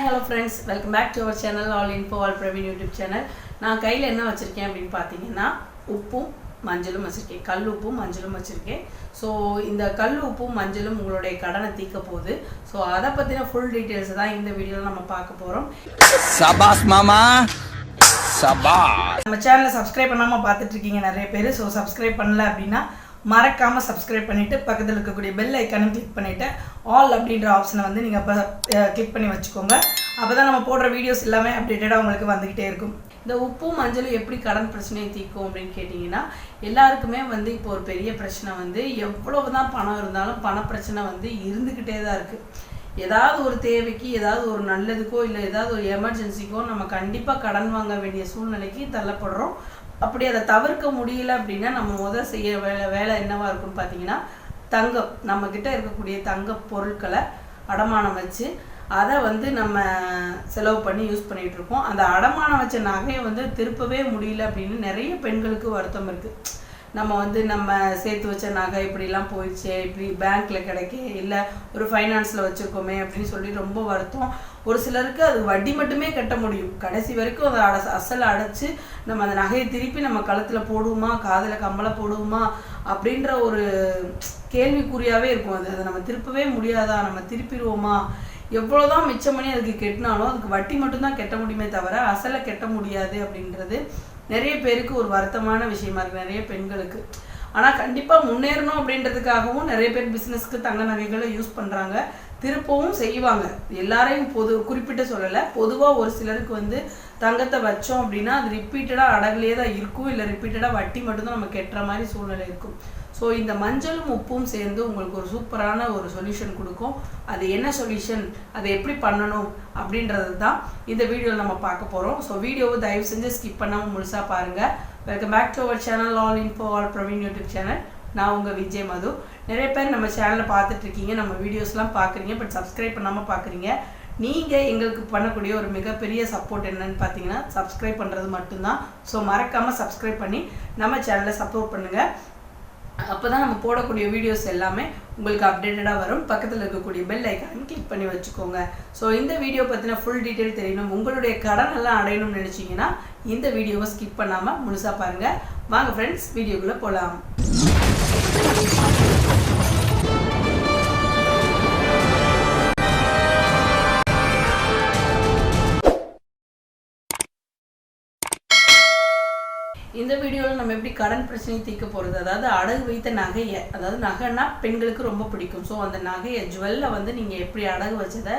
Hi hello friends welcome back to our channel all info all Praveen YouTube channel நான் கையில் என்ன வச்சுருக்கேன் அப்படின்னு பார்த்தீங்கன்னா உப்பும் மஞ்சளும் வச்சுருக்கேன். கல் உப்பும் மஞ்சளும் வச்சுருக்கேன். ஸோ இந்த கல் உப்பும் மஞ்சளும் உங்களுடைய கடனை தீர்க்க போகுது. ஸோ அதை பற்றின ஃபுல் டீட்டெயில்ஸ் தான் இந்த வீடியோவில் நம்ம பார்க்க போகிறோம் சபாஸ் மாமா. சபாஸ் நம்ம சேனலை சப்ஸ்கிரைப் பண்ணாமல் பார்த்துட்டு இருக்கீங்க நிறைய பேர். ஸோ சப்ஸ்கிரைப் பண்ணல அப்படின்னா மறக்காமல் சப்ஸ்கிரைப் பண்ணிவிட்டு பக்கத்தில் இருக்கக்கூடிய பெல் ஐக்கானும் கிளிக் பண்ணிவிட்டு ஆல் அப்படின்ற ஆப்ஷனை வந்து நீங்கள் இப்போ கிளிக் பண்ணி வச்சுக்கோங்க. அப்போ தான் நம்ம போடுற வீடியோஸ் எல்லாமே அப்டேட்டடாக உங்களுக்கு வந்துக்கிட்டே இருக்கும். இந்த உப்பும் மஞ்சளும் எப்படி கடன் பிரச்சனையை தீர்க்கும் அப்படின்னு கேட்டிங்கன்னா எல்லாருக்குமே வந்து இப்போ ஒரு பெரிய பிரச்சனை வந்து எவ்வளவு தான் பணம் இருந்தாலும் பண பிரச்சனை வந்து இருந்துக்கிட்டே தான் இருக்குது ஏதாவது ஒரு தேவைக்கு ஏதாவது ஒரு நல்லதுக்கோ இல்லை ஏதாவது ஒரு எமர்ஜென்சிக்கோ நம்ம கண்டிப்பாக கடன் வாங்க வேண்டிய சூழ்நிலைக்கு தள்ளப்படுறோம். அப்படி அதை தவிர்க்க முடியல அப்படின்னா நம்ம முதல் செய்ய வேலை வேலை என்னவா இருக்கும்னு பார்த்தீங்கன்னா தங்கம். நம்ம கிட்ட இருக்கக்கூடிய தங்க பொருட்களை அடமானம் வச்சு அதை வந்து நம்ம செலவு பண்ணி யூஸ் பண்ணிகிட்டு இருக்கோம். அந்த அடமானம் வச்ச நகையை வந்து திருப்பவே முடியல அப்படின்னு நிறைய பெண்களுக்கு வருத்தம் இருக்குது நம்ம வந்து நம்ம சேர்த்து வச்ச நகை இப்படிலாம் போயிடுச்சு இப்படி பேங்க்ல கிடைக்க இல்லை ஒரு ஃபைனான்ஸில் வச்சுருக்கோமே அப்படின்னு சொல்லி ரொம்ப வருத்தம். ஒரு சிலருக்கு அது வட்டி மட்டுமே கட்ட முடியும். கடைசி வரைக்கும் அதை அட அசலை அடைச்சு நம்ம அந்த நகையை திருப்பி நம்ம கழுத்தில் போடுவோமா காதில் கம்மலை போடுவோமா அப்படின்ற ஒரு கேள்விக்குறியாகவே இருக்கும். அது அதை நம்ம திருப்பவே முடியாதா? நம்ம திருப்பிடுவோமா? எவ்வளோதான் மிச்சம் பண்ணி அதுக்கு கெட்டினாலும் அதுக்கு வட்டி மட்டும்தான் கெட்ட முடியுமே தவிர அசலை கெட்ட முடியாது அப்படின்றது நிறைய பேருக்கு ஒரு வருத்தமான விஷயமா இருக்கு நிறைய பெண்களுக்கு. ஆனால் கண்டிப்பாக முன்னேறணும் அப்படின்றதுக்காகவும் நிறைய பேர் பிஸ்னஸ்க்கு தங்க நகைகளை யூஸ் பண்ணுறாங்க திருப்பவும் செய்வாங்க. எல்லாரையும் பொது குறிப்பிட்டு சொல்லலை பொதுவாக ஒரு சிலருக்கு வந்து தங்கத்தை வச்சோம் அப்படின்னா அது ரிப்பீட்டடாக அடகுலேயே தான் இருக்கும். இல்லை ரிப்பீட்டடாக வட்டி மட்டும்தான் நம்ம கெட்டுற மாதிரி சூழ்நிலை இருக்கும். ஸோ இந்த மஞ்சளும் உப்பும் சேர்ந்து உங்களுக்கு ஒரு சூப்பரான ஒரு சொல்யூஷன் கொடுக்கும். அது என்ன சொல்யூஷன் அதை எப்படி பண்ணணும்? அப்படின்றது தான் இந்த வீடியோவில் நம்ம பார்க்க போகிறோம் ஸோ வீடியோவை தயவு செஞ்சு ஸ்கிப் பண்ணாமல் முழுசாக பாருங்கள் welcome back to our channel all info all Praveen YouTube channel நான் உங்கள் விஜய் மது. நிறைய பேர் நம்ம சேனலை பார்த்துட்ருக்கீங்க நம்ம வீடியோஸ்லாம் பார்க்குறீங்க பட் சப்ஸ்கிரைப் பண்ணாமல் பார்க்குறீங்க. நீங்கள் எங்களுக்கு பண்ணக்கூடிய ஒரு மிகப்பெரிய சப்போர்ட் என்னன்னு பார்த்தீங்கன்னா சப்ஸ்கிரைப் பண்ணுறது மட்டும்தான். ஸோ மறக்காமல் சப்ஸ்கிரைப் பண்ணி நம்ம சேனலை சப்போர்ட் பண்ணுங்கள் அப்போ தான் நம்ம போடக்கூடிய வீடியோஸ் எல்லாமே உங்களுக்கு அப்டேட்டடாக வரும். பக்கத்தில் இருக்கக்கூடிய பெல் ஐக்கானும் கிளிக் பண்ணி வச்சுக்கோங்க. ஸோ இந்த வீடியோ பற்றின ஃபுல் டீட்டெயில் தெரியணும். உங்களுடைய கடன் எல்லாம் அடையணும்னு நினச்சிங்கன்னா இந்த வீடியோவை ஸ்கிப் பண்ணாமல் முழுசாக பாருங்கள் வாங்க ஃப்ரெண்ட்ஸ் வீடியோக்குள்ளே போகலாம் எப்படி கடன் பிரச்சனையை தீர்க்க போகிறது அதாவது அடகு வைத்த நகையை அதாவது நகைன்னா பெண்களுக்கு ரொம்ப பிடிக்கும். ஸோ அந்த நகையை ஜுவல்ல வந்து நீங்கள் எப்படி அடகு வச்சதை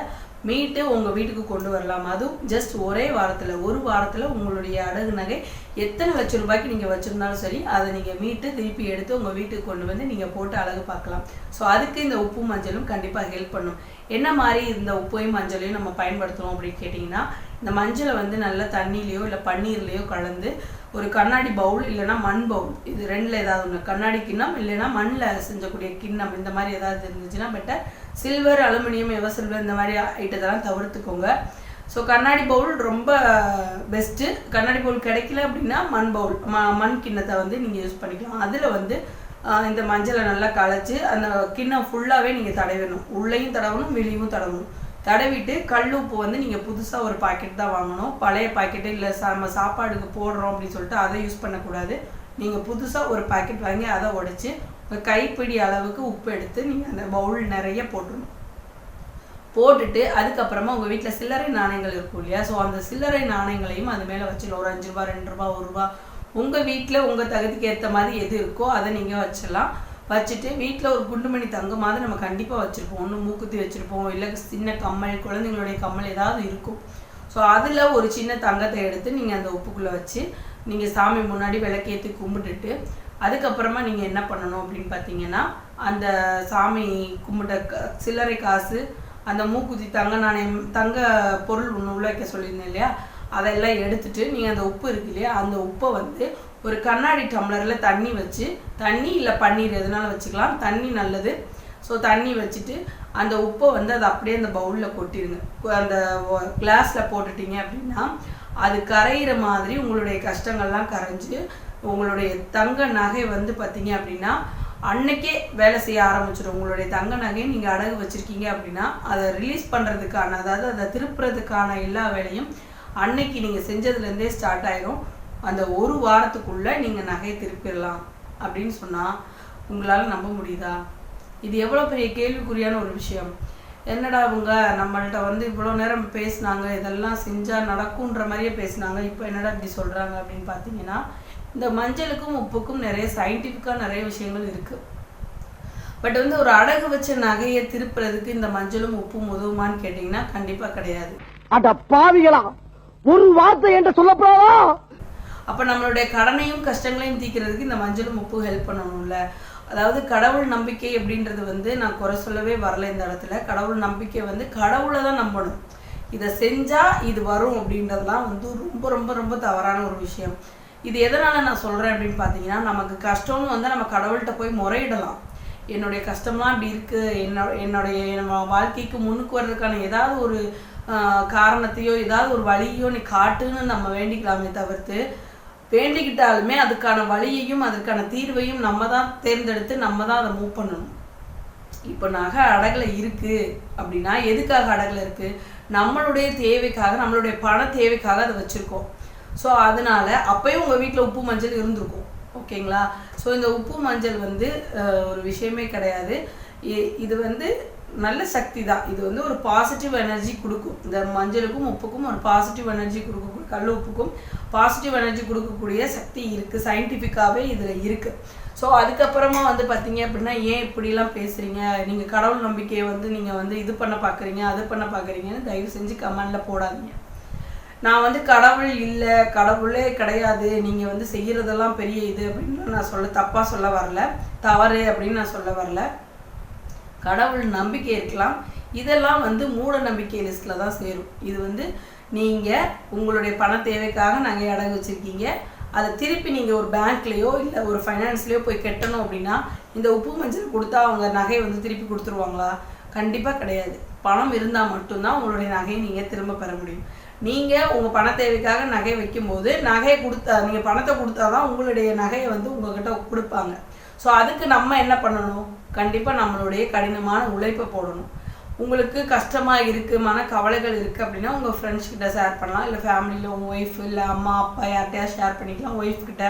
மீட்டு உங்கள் வீட்டுக்கு கொண்டு வரலாம். அதுவும் ஜஸ்ட் ஒரே வாரத்தில் ஒரு வாரத்தில் உங்களுடைய அடகு நகை எத்தனை லட்சம் ரூபாய்க்கு நீங்கள் வச்சுருந்தாலும் சரி அதை நீங்கள் மீட்டு திருப்பி எடுத்து உங்கள் வீட்டுக்கு கொண்டு வந்து நீங்கள் போட்டு அழகு பார்க்கலாம். ஸோ அதுக்கு இந்த உப்பு மஞ்சளும் கண்டிப்பாக ஹெல்ப் பண்ணும். என்ன மாதிரி இந்த உப்பையும் மஞ்சளையும் நம்ம பயன்படுத்துகிறோம் அப்படின்னு கேட்டிங்கன்னா இந்த மஞ்சளை வந்து நல்லா தண்ணியிலையோ இல்லை பன்னீர்லேயோ கலந்து ஒரு கண்ணாடி பவுல் இல்லைன்னா மண் பவுல் இது ரெண்டில் ஏதாவது ஒன்று கண்ணாடி கிண்ணம் இல்லைன்னா மண்ணில் செஞ்சக்கூடிய கிண்ணம். இந்த மாதிரி ஏதாவது இருந்துச்சுன்னா பெட்டர் சில்வர் அலுமினியம் எவ சில்வர் இந்த மாதிரி ஐட்டத்தெல்லாம் தவிர்த்துக்கோங்க. ஸோ கண்ணாடி பவுல் ரொம்ப பெஸ்ட்டு கண்ணாடி பவுல் கிடைக்கல அப்படின்னா மண் பவுல் ம மண் கிண்ணத்தை வந்து நீங்கள் யூஸ் பண்ணிக்கலாம். அதில் வந்து இந்த மஞ்சளை நல்லா கலைச்சி அந்த கிண்ணம் ஃபுல்லாகவே நீங்கள் தடவிடணும். உள்ளேயும் தடவணும் வெளியும் தடவணும். தடவிட்டு கல் உப்பு வந்து நீங்கள் புதுசாக ஒரு பாக்கெட் தான் வாங்கணும். பழைய பாக்கெட்டு இல்லை நம்ம சாப்பாடுக்கு போடுறோம் அப்படின்னு சொல்லிட்டு அதை யூஸ் பண்ணக்கூடாது. நீங்கள் புதுசாக ஒரு பாக்கெட் வாங்கி அதை உடச்சி உங்கள் கைப்பிடி அளவுக்கு உப்பு எடுத்து நீங்கள் அந்த பவுல் நிறைய போட்டுடணும் போட்டுட்டு அதுக்கப்புறமா உங்கள் வீட்டில் சில்லறை நாணயங்கள் இருக்கும் இல்லையா? ஸோ அந்த சில்லறை நாணயங்களையும் அது மேலே வச்சிடலாம். ஒரு அஞ்சு ரூபா ரெண்டு ரூபா ஒரு ரூபா. உங்கள் வீட்டில் உங்கள் தகுதிக்கு ஏற்ற மாதிரி எது இருக்கோ அதை நீங்கள் வச்சிடலாம். வச்சுட்டு வீட்டில் ஒரு குண்டுமணி தங்கமாவது நம்ம கண்டிப்பாக வச்சுருப்போம். ஒன்று மூக்குத்தி வச்சுருப்போம். இல்லை சின்ன கம்மல் குழந்தைங்களுடைய கம்மல் ஏதாவது இருக்கும். ஸோ அதில் ஒரு சின்ன தங்கத்தை எடுத்து நீங்கள் அந்த உப்புக்குள்ளே வச்சு நீங்கள் சாமி முன்னாடி விளக்கேற்றி கும்பிட்டுட்டு அதுக்கப்புறமா நீங்கள் என்ன பண்ணணும் அப்படின்னு பார்த்தீங்கன்னா அந்த சாமி கும்பிட்ட க- சில்லறை காசு அந்த மூக்குத்தி தங்க நாணயம் தங்க பொருள் ஒன்று உள்ள வைக்க சொல்லியிருந்தேன் இல்லையா? அதெல்லாம் எடுத்துட்டு நீங்கள் அந்த உப்பு இருக்கு இல்லையா? அந்த உப்பை வந்து ஒரு கண்ணாடி டம்ளரில் தண்ணி வச்சு தண்ணி இல்லை பன்னீர் எதனால வச்சுக்கலாம். தண்ணி நல்லது. ஸோ தண்ணி வச்சுட்டு அந்த உப்பை வந்து அதை அப்படியே அந்த பவுலில் கொட்டிடுங்க அந்த கிளாஸில் போட்டுட்டீங்க அப்படின்னா அது கரையிற மாதிரி உங்களுடைய கஷ்டங்கள்லாம் கரைஞ்சி உங்களுடைய தங்க நகை வந்து பார்த்தீங்க அப்படின்னா அன்னைக்கே வேலை செய்ய ஆரம்பிச்சிடும். உங்களுடைய தங்க நகையை நீங்கள் அடகு வச்சுருக்கீங்க அப்படின்னா அதை ரிலீஸ் பண்ணுறதுக்கான அதாவது அதை திருப்புறதுக்கான எல்லா வேலையும் அன்னைக்கு நீங்கள் செஞ்சதுலேருந்தே ஸ்டார்ட் ஆயிரும். அந்த ஒரு வாரத்துக்குள்ளே நீங்கள் நகையை திருப்பிடலாம் அப்படின்னு சொன்னால் உங்களால் நம்ப முடியுதா? இது எவ்வளோ பெரிய கேள்விக்குறியான ஒரு விஷயம். என்னடா அவங்க நம்மள்ட்ட வந்து இவ்வளோ நேரம் பேசுனாங்க இதெல்லாம் செஞ்சால் நடக்குன்ற மாதிரியே பேசுனாங்க இப்போ என்னடா இப்படி சொல்கிறாங்க அப்படின்னு பார்த்தீங்கன்னா இந்த மஞ்சளுக்கும் உப்புக்கும் நிறைய சயின்டிஃபிக்காக நிறைய விஷயங்கள் இருக்குது பட் வந்து ஒரு அடகு வச்ச நகையை திருப்புறதுக்கு இந்த மஞ்சளும் உப்பும் உதவுமான்னு கேட்டிங்கன்னா கண்டிப்பாக கிடையாது. அட பாவிகளா ஒரு வார்த்தை என்று சொல்லப்படாதா அப்போ நம்மளுடைய கடனையும் கஷ்டங்களையும் தீர்க்கிறதுக்கு இந்த மஞ்சளும் உப்பு ஹெல்ப் பண்ணணும்ல. அதாவது கடவுள் நம்பிக்கை அப்படின்றது வந்து நான் குறை சொல்லவே வரல இந்த இடத்துல. கடவுள் நம்பிக்கை வந்து கடவுளை தான் நம்பணும். இதை செஞ்சால் இது வரும் அப்படின்றதுலாம் வந்து ரொம்ப ரொம்ப ரொம்ப தவறான ஒரு விஷயம். இது எதனால் நான் சொல்கிறேன் அப்படின்னு பார்த்தீங்கன்னா நமக்கு கஷ்டம்னு வந்து நம்ம கடவுள்கிட்ட போய் முறையிடலாம். என்னுடைய கஷ்டம்லாம் இப்படி இருக்குது என்னோட என்னுடைய நம்ம வாழ்க்கைக்கு முன்னுக்கு வர்றதுக்கான ஏதாவது ஒரு காரணத்தையோ ஏதாவது ஒரு வழியோ நீ காட்டுன்னு நம்ம வேண்டிக்கலாமே தவிர்த்து வேண்டிக்கிட்டாலுமே அதுக்கான வழியையும் அதுக்கான தீர்வையும் நம்ம தான் தேர்ந்தெடுத்து நம்ம தான் அதை மூவ் பண்ணணும். இப்போ நகை அடகில் இருக்குது அப்படின்னா எதுக்காக அடகில் இருக்குது நம்மளுடைய தேவைக்காக நம்மளுடைய பண தேவைக்காக அதை வச்சுருக்கோம். ஸோ அதனால அப்பயும் உங்கள் வீட்டில் உப்பு மஞ்சள் இருந்திருக்கும். ஓகேங்களா? ஸோ இந்த உப்பு மஞ்சள் வந்து ஒரு விஷயமே கிடையாது. இது வந்து நல்ல சக்தி தான். இது வந்து ஒரு பாசிட்டிவ் எனர்ஜி கொடுக்கும். இந்த மஞ்சளுக்கும் உப்புக்கும் ஒரு பாசிட்டிவ் எனர்ஜி கொடுக்கும். கல் உப்புக்கும். பாசிட்டிவ் எனர்ஜி கொடுக்கக்கூடிய சக்தி இருக்குது சயின்டிஃபிக்காகவே இதில் இருக்குது ஸோ அதுக்கப்புறமா வந்து பார்த்தீங்க அப்படின்னா ஏன் இப்படிலாம் பேசுகிறீங்க நீங்கள் கடவுள் நம்பிக்கையை வந்து நீங்கள் வந்து இது பண்ண பார்க்குறீங்க அது பண்ண பார்க்குறீங்கன்னு தயவு செஞ்சு கமெண்டில் போடாதீங்க. நான் வந்து கடவுள் இல்லை கடவுளே கிடையாது நீங்கள் வந்து செய்கிறதெல்லாம் பெரிய இது அப்படின்னு நான் சொல்ல தப்பாக சொல்ல வரல. தவறு அப்படின்னு நான் சொல்ல வரல. கடவுள் நம்பிக்கை இருக்கலாம். இதெல்லாம் வந்து மூட நம்பிக்கை லிஸ்ட்டில் தான் சேரும். இது வந்து நீங்கள் உங்களுடைய பண தேவைக்காக நகை அடகு வச்சுருக்கீங்க. அதை திருப்பி நீங்கள் ஒரு பேங்க்லேயோ இல்லை ஒரு ஃபைனான்ஸ்லேயோ போய் கட்டணும் அப்படின்னா இந்த உப்பு மஞ்சள் கொடுத்தா அவங்க நகையை வந்து திருப்பி கொடுத்துருவாங்களா? கண்டிப்பாக கிடையாது. பணம் இருந்தால் மட்டும்தான் உங்களுடைய நகையை நீங்கள் திரும்ப பெற முடியும். நீங்கள் உங்கள் பண தேவைக்காக நகை வைக்கும்போது நகையை கொடுத்தா நீங்கள் பணத்தை கொடுத்தா தான் உங்களுடைய நகையை வந்து உங்கள்கிட்ட கொடுப்பாங்க. ஸோ அதுக்கு நம்ம என்ன பண்ணணும்? கண்டிப்பாக நம்மளுடைய கடினமான உழைப்பை போடணும். உங்களுக்கு கஷ்டமாக இருக்குது மன கவலைகள் இருக்குது அப்படின்னா உங்கள் ஃப்ரெண்ட்ஸ் கிட்ட ஷேர் பண்ணலாம். இல்லை ஃபேமிலியில் உங்கள் ஒய்ஃப் இல்லை அம்மா அப்பா யார்கிட்டயா ஷேர் பண்ணிக்கலாம். ஒய்ஃப் கிட்ட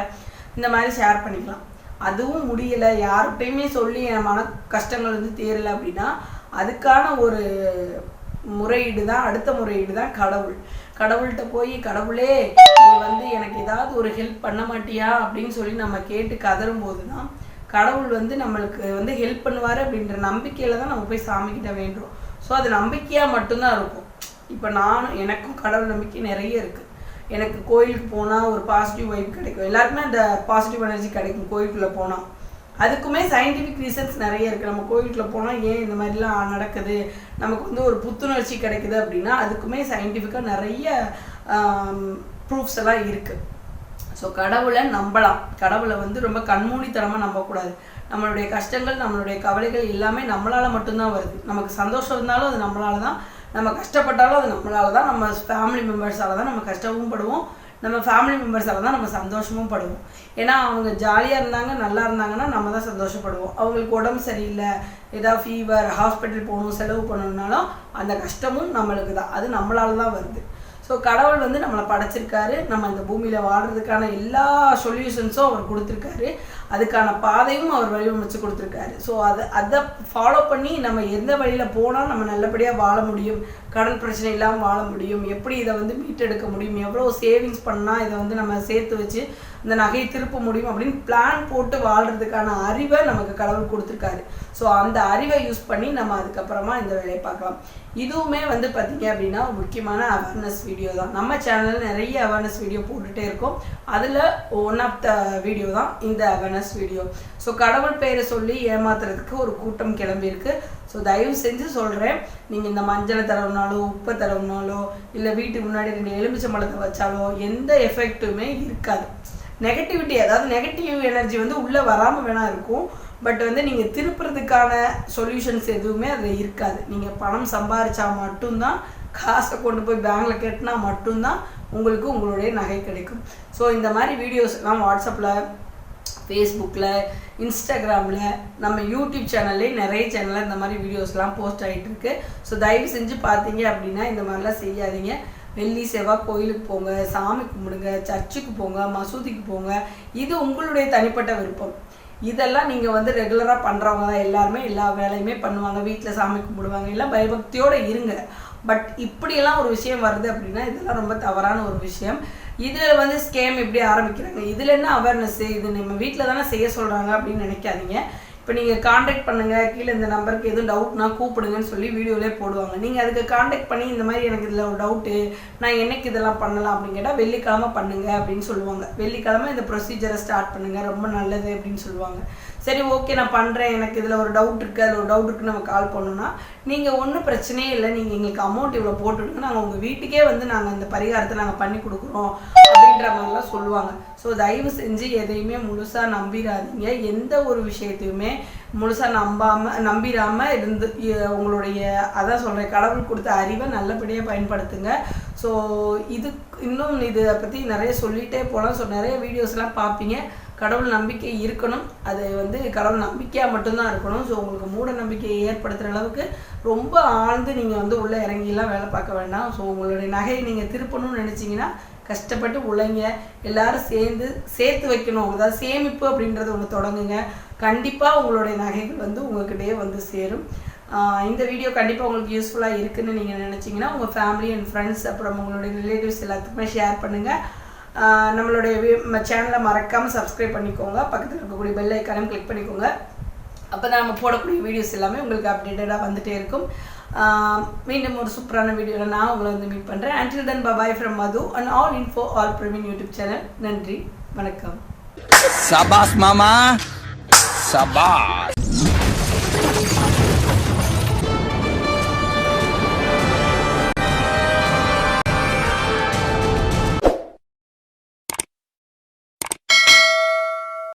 இந்த மாதிரி ஷேர் பண்ணிக்கலாம். அதுவும் முடியலை. யார்கிட்டையுமே சொல்லி என் மன கஷ்டங்கள் வந்து தீரலை அப்படின்னா அதுக்கான ஒரு முறையீடு தான் அடுத்த முறையீடு தான் கடவுள். கடவுள்கிட்ட போய் கடவுளே நீ வந்து எனக்கு ஏதாவது ஒரு ஹெல்ப் பண்ண மாட்டியா? அப்படின்னு சொல்லி நம்ம கேட்டு கதறும் போது தான் கடவுள் வந்து நம்மளுக்கு வந்து ஹெல்ப் பண்ணுவார் அப்படின்ற நம்பிக்கையில தான் நம்ம போய் சாமிக்கிட்ட கிட்ட வேண்டுறோம். ஸோ அது நம்பிக்கையாக மட்டும்தான் இருக்கும். இப்போ நானும் எனக்கும் கடவுள் நம்பிக்கை நிறைய இருக்குது எனக்கு கோயிலுக்கு போனால் ஒரு பாசிட்டிவ் வைப் கிடைக்கும். எல்லாருக்குமே அந்த பாசிட்டிவ் எனர்ஜி கிடைக்கும் கோயிலுக்குள்ளே போனால் அதுக்குமே சயின்டிஃபிக் ரீசன்ஸ் நிறைய இருக்குது நம்ம கோயிலுக்குள்ள போனால் ஏன் இந்த மாதிரிலாம் நடக்குது? நமக்கு வந்து ஒரு புத்துணர்ச்சி கிடைக்குது அப்படின்னா அதுக்குமே சயின்டிஃபிக்காக நிறைய ப்ரூஃப்ஸ் எல்லாம் இருக்குது ஸோ கடவுளை நம்பலாம். கடவுளை வந்து ரொம்ப கண்மூடித்தனமாக நம்பக்கூடாது. நம்மளுடைய கஷ்டங்கள் நம்மளுடைய கவலைகள் எல்லாமே நம்மளால் மட்டும்தான் வருது. நமக்கு சந்தோஷம் இருந்தாலும் அது நம்மளால தான் நம்ம கஷ்டப்பட்டாலும் அது நம்மளால தான் நம்ம ஃபேமிலி மெம்பர்ஸால் தான் நம்ம கஷ்டமும் படுவோம். நம்ம ஃபேமிலி மெம்பர்ஸால் தான் நம்ம சந்தோஷமும் படுவோம். ஏன்னா அவங்க ஜாலியாக இருந்தாங்க நல்லா இருந்தாங்கன்னா நம்ம தான் சந்தோஷப்படுவோம். அவங்களுக்கு உடம்பு சரியில்லை ஏதாவது ஃபீவர் ஹாஸ்பிட்டல் போகணும் செலவு பண்ணணுன்னாலும் அந்த கஷ்டமும் நம்மளுக்கு தான் அது நம்மளால தான் வருது. ஸோ கடவுள் வந்து நம்மளை படைச்சிருக்காரு. நம்ம இந்த பூமியில் வாழ்கிறதுக்கான எல்லா சொல்யூஷன்ஸும் அவர் கொடுத்துருக்காரு. அதுக்கான பாதையும் அவர் வடிவமைச்சு கொடுத்துருக்காரு. ஸோ அதை அதை ஃபாலோ பண்ணி நம்ம எந்த வழியில் போனால் நம்ம நல்லபடியாக வாழ முடியும்? கடன் பிரச்சனை இல்லாமல் வாழ முடியும்? எப்படி இதை வந்து மீட்டெடுக்க முடியும்? எவ்வளோ சேவிங்ஸ் பண்ணால் இதை வந்து நம்ம சேர்த்து வச்சு இந்த நகையை திருப்ப முடியும் அப்படின்னு பிளான் போட்டு வாழ்கிறதுக்கான அறிவை நமக்கு கடவுள் கொடுத்துருக்காரு. ஸோ அந்த அறிவை யூஸ் பண்ணி நம்ம அதுக்கப்புறமா இந்த வேலையை பார்க்கலாம். இதுவுமே வந்து பார்த்தீங்க அப்படின்னா முக்கியமான அவேர்னஸ் வீடியோ தான். நம்ம சேனலில் நிறைய அவேர்னஸ் வீடியோ போட்டுகிட்டே இருக்கோம். அதில் ஒன் ஆஃப் த வீடியோ தான் இந்த அவேர்னஸ் வீடியோ ஸோ கடவுள் பெயரை சொல்லி ஏமாத்துறதுக்கு ஒரு கூட்டம் கிளம்பியிருக்கு. ஸோ தயவு செஞ்சு சொல்கிறேன் நீங்கள் இந்த மஞ்சளை தடவுனாலோ உப்பை தடவுனாலோ இல்லை வீட்டுக்கு முன்னாடி ரெண்டு எலுமிச்சம்பழத்தை வச்சாலோ எந்த எஃபெக்ட்டுமே இருக்காது. நெகட்டிவிட்டி அதாவது நெகட்டிவ் எனர்ஜி வந்து உள்ளே வராமல் வேணா இருக்கும். பட் வந்து நீங்கள் திருப்புறதுக்கான சொல்யூஷன்ஸ் எதுவுமே அதில் இருக்காது. நீங்கள் பணம் சம்பாரிச்சா மட்டும்தான் காசை கொண்டு போய் பேங்கில் கட்டினா மட்டும்தான் உங்களுக்கு உங்களுடைய நகை கிடைக்கும். ஸோ இந்த மாதிரி வீடியோஸ் எல்லாம் வாட்ஸ்அப்பில் ஃபேஸ்புக்கில் இன்ஸ்டாகிராமில் நம்ம யூடியூப் சேனல்லேயும் நிறைய சேனலில் இந்த மாதிரி வீடியோஸ்லாம் போஸ்ட் ஆகிட்டு இருக்கு. ஸோ தயவு செஞ்சு பார்த்தீங்க அப்படின்னா இந்த மாதிரிலாம் செய்யாதீங்க. வெள்ளி செவ்வாய் கோயிலுக்கு போங்க சாமி கும்பிடுங்க சர்ச்சுக்கு போங்க மசூதிக்கு போங்க. இது உங்களுடைய தனிப்பட்ட விருப்பம். இதெல்லாம் நீங்கள் வந்து ரெகுலராக பண்ணுறவங்க தான். எல்லாருமே எல்லா வேலையுமே பண்ணுவாங்க. வீட்டில் சாமி கும்பிடுவாங்க. எல்லாம் பயபக்தியோடு இருங்க. பட் இப்படியெல்லாம் ஒரு விஷயம் வருது அப்படின்னா இதெல்லாம் ரொம்ப தவறான ஒரு விஷயம். இதில் வந்து ஸ்கேம் எப்படி ஆரம்பிக்கிறாங்க. இதில் என்ன அவேர்னஸ் இது நம்ம வீட்டில் தானே செய்ய சொல்கிறாங்க அப்படின்னு நினைக்காதீங்க. இப்போ நீங்கள் காண்டாக்ட் பண்ணுங்கள் கீழே இந்த நம்பருக்கு எதுவும் டவுட்னா கூப்பிடுங்கன்னு சொல்லி வீடியோலேயே போடுவாங்க. நீங்கள் அதுக்கு காண்டாக்ட் பண்ணி இந்த மாதிரி எனக்கு இதில் ஒரு டவுட்டு நான் என்னைக்கு இதெல்லாம் பண்ணலாம் அப்படின்னு கேட்டால் வெள்ளிக்கிழமை பண்ணுங்கள் அப்படின்னு சொல்லுவாங்க. வெள்ளிக்கிழமை இந்த ப்ரொசீஜரை ஸ்டார்ட் பண்ணுங்கள் ரொம்ப நல்லது அப்படின்னு சொல்லுவாங்க. சரி ஓகே நான் பண்ணுறேன் எனக்கு இதில் ஒரு டவுட் இருக்குது அதில் ஒரு டவுட் இருக்குன்னு நம்ம கால் பண்ணோன்னா நீங்கள் ஒன்றும் பிரச்சனையே இல்லை. நீங்கள் எங்களுக்கு அமௌண்ட் இவ்வளோ போட்டுவிடுங்க நாங்கள் உங்கள் வீட்டுக்கே வந்து நாங்கள் இந்த பரிகாரத்தை நாங்கள் பண்ணி கொடுக்குறோம். அப்படின்ற மாதிரிலாம் சொல்லுவாங்க. ஸோ தயவு செஞ்சு எதையுமே முழுசாக நம்பிடாதீங்க. எந்த ஒரு விஷயத்தையுமே முழுசாக நம்பாமல் நம்பிடாமல் இருந்து உங்களுடைய அதான் சொல்கிறேன் கடவுள் கொடுத்த அறிவை நல்லபடியாக பயன்படுத்துங்க. ஸோ இது இன்னும் இதை பற்றி நிறைய சொல்லிகிட்டே போகலாம் ஸோ நிறைய வீடியோஸ்லாம் பார்ப்பீங்க. கடவுள் நம்பிக்கை இருக்கணும். அது வந்து கடவுள் நம்பிக்கையாக மட்டும்தான் இருக்கணும். ஸோ உங்களுக்கு மூட நம்பிக்கையை ஏற்படுத்துகிற அளவுக்கு ரொம்ப ஆழ்ந்து நீங்கள் வந்து உள்ளே இறங்கிலாம் வேலை பார்க்க வேண்டாம். ஸோ உங்களுடைய நகையை நீங்கள் திருப்பணும்னு நினச்சிங்கன்னா கஷ்டப்பட்டு உழைங்க. எல்லாரும் சேர்ந்து சேர்த்து வைக்கணும். அதாவது சேமிப்பு அப்படின்றத ஒன்று தொடங்குங்க. கண்டிப்பாக உங்களுடைய நகைகள் வந்து உங்ககிட்டயே வந்து சேரும். இந்த வீடியோ கண்டிப்பாக உங்களுக்கு யூஸ்ஃபுல்லாக இருக்குதுன்னு நீங்கள் நினச்சிங்கன்னா உங்கள் ஃபேமிலி அண்ட் ஃப்ரெண்ட்ஸ் அப்புறம் உங்களுடைய ரிலேட்டிவ்ஸ் எல்லாத்துக்குமே ஷேர் பண்ணுங்கள் நம்மளுடைய சேனலை மறக்காமல் சப்ஸ்கிரைப் பண்ணிக்கோங்க. பக்கத்தில் இருக்கக்கூடிய பெல் ஐக்கானும் கிளிக் பண்ணிக்கோங்க. அப்போ தான் நம்ம போடக்கூடிய வீடியோஸ் எல்லாமே உங்களுக்கு அப்டேட்டடாக வந்துகிட்டே இருக்கும். மீண்டும் ஒரு சூப்பரான வீடியோவில் நான் உங்களை வந்து மீட் பண்ணுறேன் until then bye bye from Madhu and all info all Praveen YouTube channel நன்றி வணக்கம். சபாஸ் மாமா. சபாஸ்